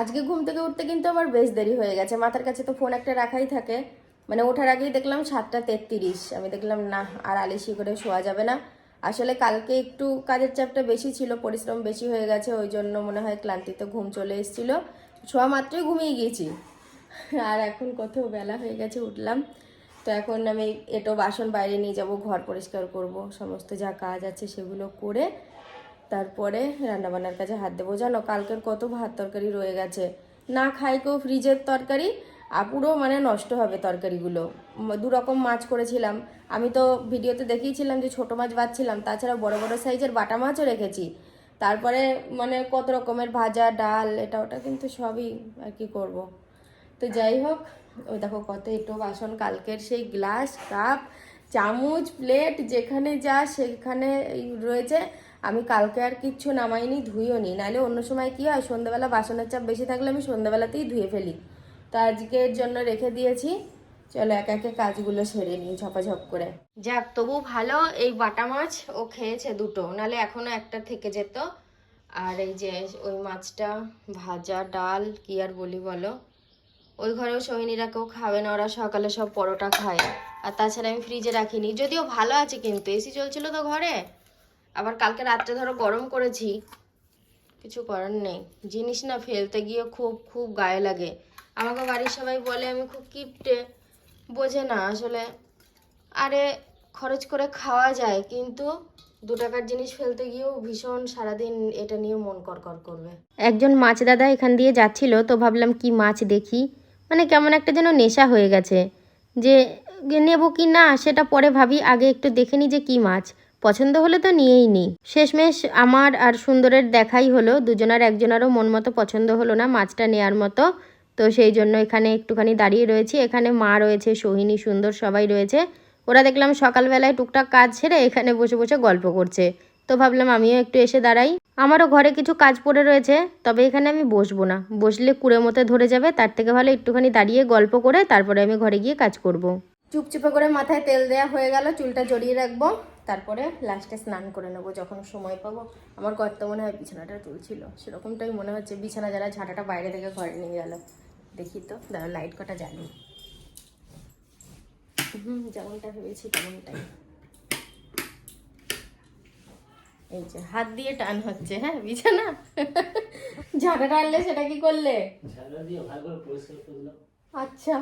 আজকে ঘুম থেকে উঠতে কিন্তু আমার বেশ দেরি হয়ে গেছে। মাথার কাছে তো ফোন একটা রাখাই থাকে। মানে ওঠার আগেই দেখলাম সাতটা তেত্রিশ। আমি দেখলাম, না, আর আলিশি করে শোয়া যাবে না। আসলে কালকে একটু কাজের চাপটা বেশি ছিল, পরিশ্রম বেশি হয়ে গেছে, ওই জন্য মনে হয় ক্লান্তিতে ঘুম চলে এসেছিল। শোয়া মাত্রই ঘুমিয়ে গিয়েছি। আর এখন কত বেলা হয়ে গেছে, উঠলাম। তো এখন আমি এটো বাসন বাইরে নিয়ে যাব, ঘর পরিষ্কার করব, সমস্ত যা কাজ আছে সেগুলো করে তারপরে রান্নাবান্নার কাছে হাত দেবো। জানো কালকের কত ভাত তরকারি রয়ে গেছে। না খাই কেউ ফ্রিজের তরকারি পুরো মানে নষ্ট হবে তরকারিগুলো। উম, দু রকম মাছ করেছিলাম। আমি তো ভিডিওতে দেখিয়েছিলাম যে ছোট মাছ বাছছিলাম তাছাড়া বড় বড় সাইজের বাটা মাছও রেখেছি। তারপরে মানে কত রকমের ভাজা ডাল এটা ওটা কিন্তু সবই আর কি করব। তো যাই হোক ওই দেখো কত এটো বাসন কালকের সেই গ্লাস কাপ চামচ প্লেট যেখানে যা সেখানে রয়েছে। আমি কালকে আর কিচ্ছু নামাইনি ধুইও নি নাহলে অন্য সময় কি হয়, সন্ধ্যাবেলা বাসনের চাপ বেশি থাকলে আমি সন্ধ্যাবেলাতেই ধুয়ে ফেলি। তো আজকের জন্য রেখে দিয়েছি। চলো একা একে কাজগুলো সেরে নিই ঝপাঝপ করে। যাক, তবু ভালো, এই বাটা মাছ ও খেয়েছে দুটো। নাহলে এখনও একটা থেকে যেত। আর এই যে ওই মাছটা, ভাজা ডাল, কি আর বলি বলো? ওই ঘরেও সোহিনীরা কেউ খাবে না, ওরা সকালে সব পরোটা খায়। আর তাছাড়া আমি ফ্রিজে রাখিনি। যদিও ভালো আছে কিন্তু, এসি চলছিল তো ঘরে। আবার কালকে রাত্রে ধরো গরম করেছি, কিছু করার নেই। জিনিস না ফেলতে গিয়ে খুব খুব গায়ে লাগে। আমাকে বাড়ির সবাই বলে আমি খুব কিপটে, বোঝে না আসলে। আরে খরচ করে খাওয়া যায়, কিন্তু দু টাকার জিনিস ফেলতে গিয়েও ভীষণ সারাদিন এটা নিয়ে মন করকর করবে। একজন মাছ দাদা এখান দিয়ে যাচ্ছিল, তো ভাবলাম কি মাছ দেখি? মানে কেমন একটা যেন নেশা হয়ে গেছে। যে নেব কি না, সেটা পরে ভাবি, আগে একটু দেখে নিই যে কি মাছ। পছন্দ হলে তো নিয়েই নিই শেষমেশ আমার আর সুন্দরের দেখাই হলো। দুজনার একজনারও মন মতো পছন্দ হলো না মাছটা নেয়ার মতো। তো সেই জন্য এখানে একটুখানি দাঁড়িয়ে রয়েছি। এখানে মা রয়েছে, সোহিনী, সুন্দর সবাই রয়েছে। ওরা দেখলাম সকালবেলায় টুকটাক কাজ ছেড়ে এখানে বসে বসে গল্প করছে। তো ভাবলাম আমিও একটু এসে দাঁড়াই। আমারও ঘরে কিছু কাজ পড়ে রয়েছে, তবে এখানে আমি বসবো না। বসলে কুড়ে মতো ধরে যাবে, তার থেকে ভালো একটুখানি দাঁড়িয়ে গল্প করে তারপরে আমি ঘরে গিয়ে কাজ করব। চুপচুপে করে মাথায় তেল দেয়া হয়ে গেল, চুলটা জড়িয়ে রাখব। তারপরে লাস্টে স্নান করে নেব যখন সময় পাবো। আমার কর্ত মনে হয় বিছানাটা তুলছিল। সেরকমটাই মনে হচ্ছে। বিছানা যারা ঝাঁটাটা বাইরে থেকে ঘরে নিয়ে গেল। দেখি তো দাঁড়া লাইট কটা জানি হুম যেমনটা ভেবেছি তেমনটাই। এই যে হাত দিয়ে টান হচ্ছে হ্যাঁ বিছানা? ঝাঁটা টানলে সেটা কি করলে? আচ্ছা।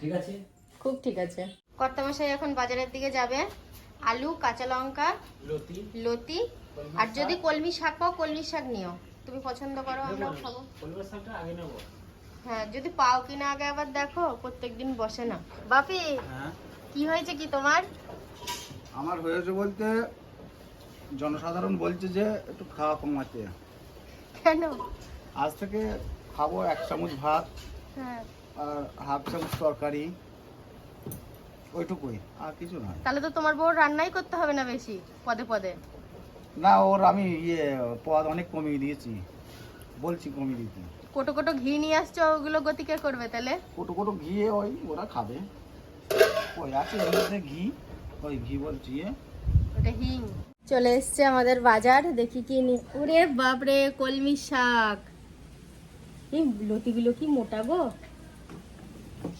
ঠিক আছে? খুব ঠিক আছে। কর্তামশাই এখন বাজারের দিকে যাবে। আলু কাঁচা লঙ্কা লতি লতি আর যদি কলমি শাক পাও কলমি শাক নিও। তুমি পছন্দ করো আমরাও খাব। পরিবার শাকটা আগে নেব। হ্যাঁ যদি পাও কিনা আগে আবার দেখো প্রত্যেকদিন বসে না। বাপি হ্যাঁ? কি হয়েছে কি তোমার? আমার হয়েছে বলতে জনসাধারণ বলছে যে একটু খাওয়া কমাতে। কেন? আজ থেকে খাব এক চামচ ভাত হ্যাঁ। আর হাফ চামচ তরকারি। ওইটুকুই আর কিছু নয়। তাহলে তো তোমার বউ রান্নাই করতে হবে না বেশি পদে পদে? না ওর আমি ইয়ে পদ অনেক কমিয়ে দিয়েছি। বলছি কমিয়ে দিতে। কোটো কোটো ঘি নিয়ে আসছো ওগুলো গতিকে করবে তাহলে? কোটো কোটো ঘিয়ে ওই ওরা খাবে। ওই আছে এর ঘি ওই ঘি বলছি ওটা হিং। চলে এসছে আমাদের বাজার দেখি কি নি ওরে বাপরে কলমি শাক। এই লতিগুলো কি মোটা গো?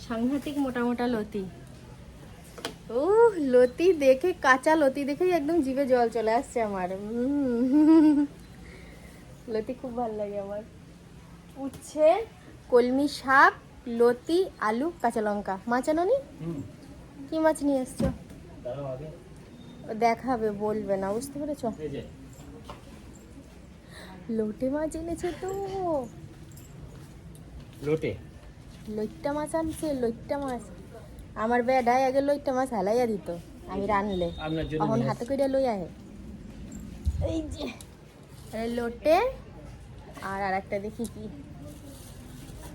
সাংঘাতিক মোটা মোটা লতি। ও লতি দেখে কাঁচা লতি দেখেই একদম জিভে জল চলে আসছে আমার। লতি খুব ভালো লাগে আমার। উচ্ছে কলমি শাক লতি আলু কাঁচা লঙ্কা। মাছ আনোনি? হুম। কি মাছ নিয়ে এসছো? দেখাবে বলবে না বুঝতে পেরেছ? লোটে মাছ এনেছে তো। লোটে। লইট্টা মাছ আনছে লইট্টা মাছ। আমার বেডায় আগে লইট্টা মাছ হালাইয়া দিত আমি রানলে। এখন হাতে কইরা লই আহে। এই যে লোটে। আর আর একটা দেখি কি।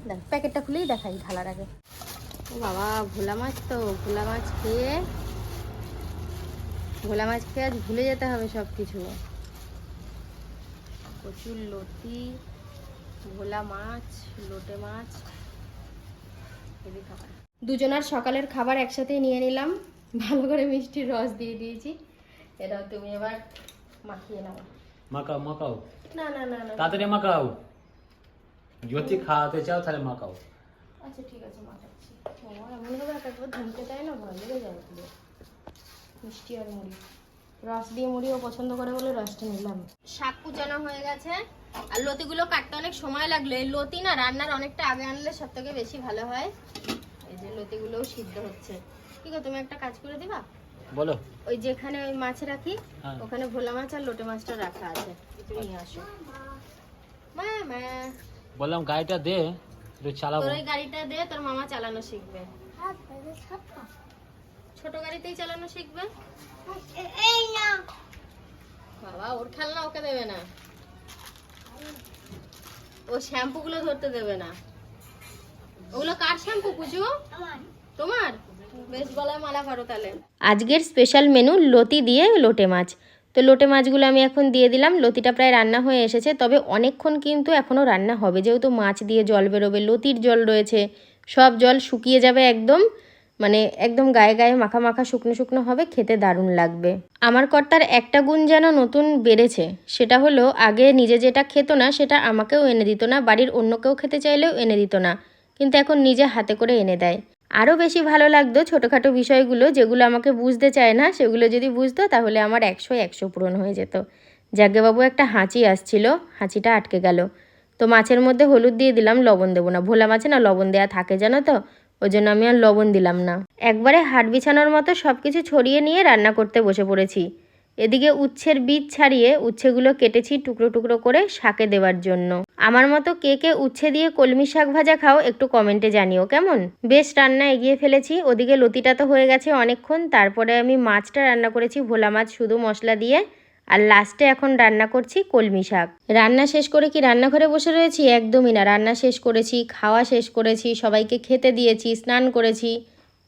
দেখ প্যাকেটটা খুলেই দেখাই ঢালার আগে। ও বাবা ভোলা মাছ তো ভোলা মাছ খেয়ে। ভোলা মাছ খেয়ে আজ ভুলে যেতে হবে সব কিছু প্রচুর লতি ভোলা মাছ লোটে মাছ। হেভি খাবার দুজনার সকালের খাবার একসাথে নিয়ে নিলাম। ভালো করে মিষ্টির রস দিয়ে দিয়েছি। এটাও তুমি এবার মাখিয়ে নাও। মাকাও মাকাও না না না না। তাড়াতাড়ি মাকাও যদি খাওয়াতে চাও তাহলে মাখাও। আচ্ছা ঠিক আছে মাখাচ্ছি। ও এমন ভাবে এক একবার ধমকে দেয় না ভালো লেগে যাবে পুরো মিষ্টি আর মুড়ি। রস দিয়ে মুড়িও পছন্দ করে বলে রসটা নিলাম। শাক কুচানো হয়ে গেছে। আর লতিগুলো কাটতে অনেক সময় লাগল। এই লতি না রান্নার অনেকটা আগে আনলে সব থেকে বেশি ভালো হয়। এই যে লতিগুলোও সিদ্ধ হচ্ছে। কি গো তুমি একটা কাজ করে দিবা? বলো। ওই যেখানে ওই মাছ রাখি হ্যাঁ। ওখানে ভোলা মাছ আর লোটে মাছটা রাখা আছে। একটু নিয়ে আসো। মা মা। বললাম গাড়িটা দে একটু চালাবো। তোর গাড়িটা দে তোর মামা চালানো শিখবে। ছোট গাড়িতেই চালানো শিখবে? বাবা ওর খেলনা ওকে দেবে না। ও শ্যাম্পু গুলো ধরতে দেবে না। ওগুলো তোমার? বেশ আজকের স্পেশাল মেনু লতি দিয়ে লোটে মাছ। তো লোটে মাছগুলো আমি এখন দিয়ে দিলাম। লতিটা প্রায় রান্না হয়ে এসেছে, তবে অনেকক্ষণ কিন্তু এখনও রান্না হবে। যেহেতু মাছ দিয়ে জল বেরোবে, লতির জল রয়েছে, সব জল শুকিয়ে যাবে একদম। মানে একদম গায়ে গায়ে মাখা মাখা শুকনো শুকনো হবে, খেতে দারুণ লাগবে। আমার কর্তার একটা গুণ যেন নতুন বেড়েছে, সেটা হলো আগে নিজে যেটা খেত না, সেটা আমাকেও এনে দিত না, বাড়ির অন্য কেউ খেতে চাইলেও এনে দিত না। কিন্তু এখন নিজে হাতে করে এনে দেয়। আরও বেশি ভালো লাগতো ছোটোখাটো বিষয়গুলো যেগুলো আমাকে বুঝতে চায় না, সেগুলো যদি বুঝতো তাহলে আমার একশো একশো পূরণ হয়ে যেত। যাজ্ঞবাবু একটা হাঁচি আসছিল, হাঁচিটা আটকে গেল। তো মাছের মধ্যে হলুদ দিয়ে দিলাম, লবণ দেবো না। ভোলা মাছে না লবণ দেওয়া থাকে জানো তো? ওই জন্য আমি আর লবণ দিলাম না। একবারে হাট বিছানোর মতো সব কিছু ছড়িয়ে নিয়ে রান্না করতে বসে পড়েছি। এদিকে উচ্ছের বীজ ছাড়িয়ে উচ্ছেগুলো কেটেছি টুকরো টুকরো করে শাকে দেওয়ার জন্য। আমার মতো কে কে উচ্ছে দিয়ে কলমি শাক ভাজা খাও একটু কমেন্টে জানিও, কেমন? বেশ, রান্না এগিয়ে ফেলেছি। ওদিকে লতিটা তো হয়ে গেছে অনেকক্ষণ। তারপরে আমি মাছটা রান্না করেছি, ভোলা মাছ শুধু মশলা দিয়ে। আর লাস্টে এখন রান্না করছি কলমি শাক। রান্না শেষ করে কি রান্নাঘরে বসে রয়েছি? একদমই না। রান্না শেষ করেছি, খাওয়া শেষ করেছি, সবাইকে খেতে দিয়েছি, স্নান করেছি।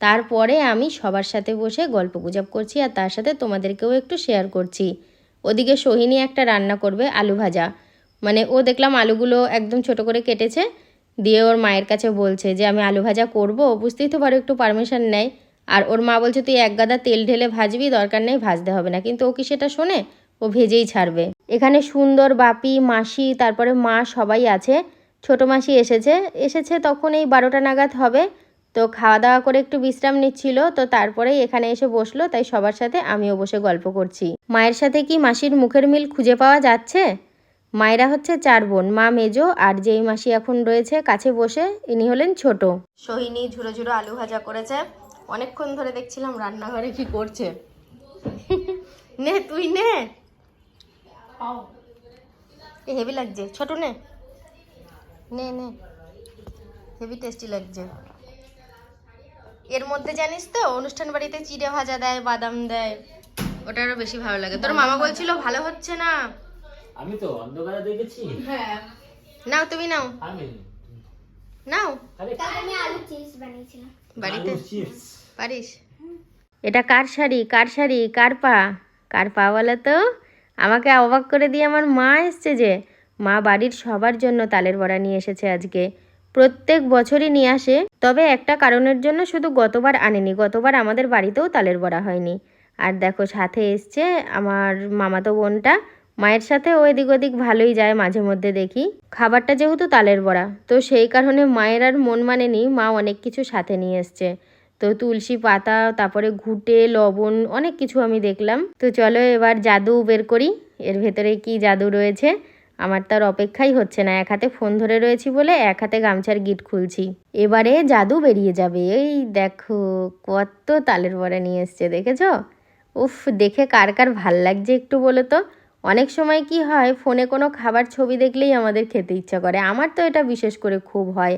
তারপরে আমি সবার সাথে বসে গল্প গুজব করছি আর তার সাথে তোমাদেরকেও একটু শেয়ার করছি। ওদিকে সোহিনী একটা রান্না করবে আলু ভাজা। মানে ও দেখলাম আলুগুলো একদম ছোট করে কেটেছে। দিয়ে ওর মায়ের কাছে বলছে যে, আমি আলু ভাজা করব, বুঝতেই তো পারো একটু পারমিশন নেয়। আর ওর মা বলছে, তুই এক গাদা তেল ঢেলে ভাজবি, দরকার নেই, ভাজতে হবে না। কিন্তু ও কি সেটা শোনে? ও ভেজেই ছাড়বে। এখানে সুন্দর বাপি, মাসি, তারপরে মা সবাই আছে। ছোট মাসি এসেছে। এসেছে তখন এই বারোটা নাগাদ হবে। তো খাওয়া দাওয়া করে একটু বিশ্রাম নিচ্ছিল তো তারপরেই এখানে এসে বসল তাই সবার সাথে আমিও বসে গল্প করছি। মায়ের সাথে কি মাসির মুখের মিল খুঁজে পাওয়া যাচ্ছে? মায়েরা হচ্ছে চার বোন মা মেজো আর যেই মাসি এখন রয়েছে কাছে বসে ইনি হলেন ছোট। সোহিনী ঝুড়ো ঝুড়ো আলু ভাজা করেছে। অনেকক্ষণ ধরে দেখছিলাম রান্নাঘরে কি করছে। নে তুই নে। এ হেভি লাগছে। ছোট নে। নে নে। হেভি টেস্টি লাগছে। এর মধ্যে জানিস তো অনুষ্ঠান বাড়িতে চিড়ে ভাজা দেয় বাদাম দেয়। ওটা আরও বেশি ভালো লাগে। তোর মামা বলছিল ভালো হচ্ছে না। আমি তো অন্ধকারে দেখেছি। হ্যাঁ। নাও তুমি নাও। আমি। নাও। আরে। বাড়িতে। আলু চিপস। পারিস? এটা কার শাড়ি? কার শাড়ি? কার পা? কার পা বলে তো? আমাকে অবাক করে দিয়ে আমার মা এসছে যে মা বাড়ির সবার জন্য তালের বড়া নিয়ে এসেছে আজকে। প্রত্যেক বছরই নিয়ে আসে। তবে একটা কারণের জন্য শুধু গতবার আনেনি, গতবার আমাদের বাড়িতেও তালের বড়া হয়নি। আর দেখো, সাথে এসছে আমার মামাতো বোনটা। মায়ের সাথে ও এদিক ওদিক ভালোই যায় মাঝে মধ্যে দেখি। খাবারটা যেহেতু তালের বড়া, তো সেই কারণে মায়ের আর মন মানেনি, মা অনেক কিছু সাথে নিয়ে এসছে। তো তুলসী পাতা, তারপরে ঘুটে, লবণ, অনেক কিছু আমি দেখলাম। তো চলো এবার জাদু বের করি। এর ভেতরে কি জাদু রয়েছে? আমার তার অপেক্ষাই হচ্ছে না এক হাতে ফোন ধরে রয়েছি বলে এক হাতে গামছার গিট খুলছি। এবারে জাদু বেরিয়ে যাবে এই দেখো কত তালের বড়া নিয়ে এসছে দেখেছ? উফ দেখে কার কার ভালো লাগছে একটু বলো তো। অনেক সময় কি হয় ফোনে কোনো খাবার ছবি দেখলেই আমাদের খেতে ইচ্ছা করে আমার তো এটা বিশেষ করে খুব হয়।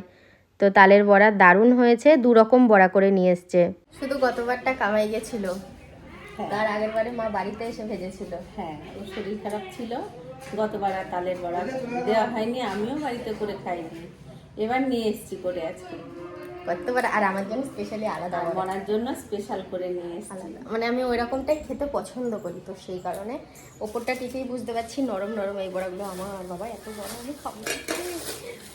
তো তালের বড়া দারুণ হয়েছে দু রকম বড়া করে নিয়ে এসছে। শুধু গতবারটা কামাই গেছিল তার আগের বারে মা বাড়িতে এসে ভেজেছিল। হ্যাঁ ওর শরীর খারাপ ছিল। গতবার আর তালের বড়া দেওয়া হয়নি আমিও বাড়িতে করে খাইনি। এবার নিয়ে এসেছি করে আজকে। গতবার আর আমার জন্য স্পেশালি আলাদা আর জন্য স্পেশাল করে নিয়ে এসেছি। আলাদা। মানে আমি ওই রকমটাই খেতে পছন্দ করি তো সেই কারণে। ওপরটা টিপেই বুঝতে পারছি নরম নরম এই বড়াগুলো আমার বাবা এত বড় আমি খাব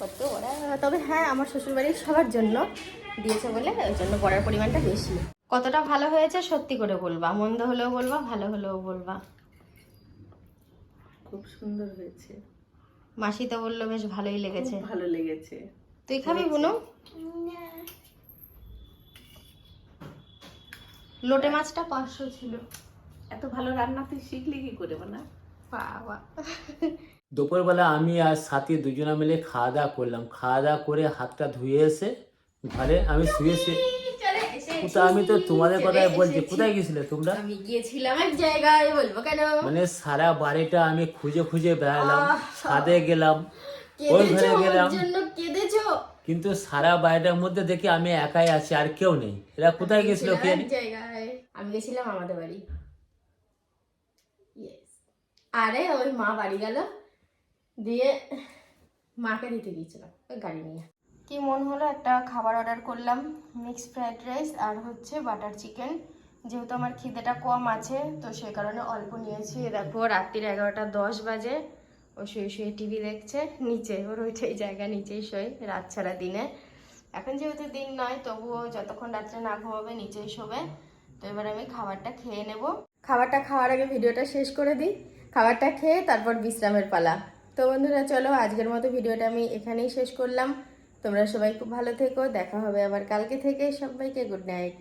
কত বড়া। তবে হ্যাঁ আমার শ্বশুরবাড়ির সবার জন্য দিয়েছে বলে ওই জন্য বড়ার পরিমাণটা বেশি। কতটা ভালো হয়েছে সত্যি করে বলবা মন্দ হলেও বলবা ভালো হলেও বলবা। খুব সুন্দর হয়েছে। মাসি তো বলল বেশ ভালোই লেগেছে। ভালো লেগেছে। তুই খাবি বুনো? লোটে মাছটা পাঁচশো ছিল। এত ভালো রান্না তুই শিখলি কি করে না বাবা। দুপুরবেলা আমি আর সাথী দুজনে মিলে খাওয়া দাওয়া করলাম। খাওয়া দাওয়া করে হাতটা ধুয়ে এসে ঘরে আমি শুয়েছি চলে এসেছি। কোথায় আমি তো তোমাদের কথাই বলছি কোথায় গেছিলে তোমরা? আমি গিয়েছিলাম এক জায়গায় বলব কেন? মানে সারা বাড়িটা আমি খুঁজে খুঁজে বেড়ালাম ছাদে গেলাম ওই ঘরে গেলাম। কেঁদেছো? কিন্তু সারা বাড়িটার মধ্যে দেখি আমি একাই আছি আর কেউ নেই। এরা কোথায় গেছিল কে জায়গায়। আমি গেছিলাম আমাদের বাড়ি. আরে ওই মা বাড়ি গেল। দিয়ে মাকে দিতে গিয়েছিলাম গাড়ি নিয়ে। কি মন হলো একটা খাবার অর্ডার করলাম মিক্স ফ্রাইড রাইস আর হচ্ছে বাটার চিকেন যেহেতু আমার খিদেটা কম আছে, তো সে কারণে অল্প নিয়েছি। দেখো, রাত্রির এগারোটা দশ বাজে, ও শুয়ে শুয়ে টিভি দেখছে, নিচে, ওর ওইটাই জায়গা, নিচেই শোয়, রাত ছাড়া দিনে। এখন যেহেতু দিন নয়, তবুও যতক্ষণ রাত্রে না ঘুমাবে, নিচেই শোবে। তো এবার আমি খাবারটা খেয়ে নেব। খাবারটা খাওয়ার আগে ভিডিওটা শেষ করে দিই। খাবারটা খেয়ে তারপর বিশ্রামের পালা। তো বন্ধুরা, চলো আজকের মতো ভিডিওটা আমি এখানেই শেষ করলাম। তোমরা সবাই খুব ভালো থেকো দেখা হবে আবার কালকে থেকে সবাইকে গুড নাইট।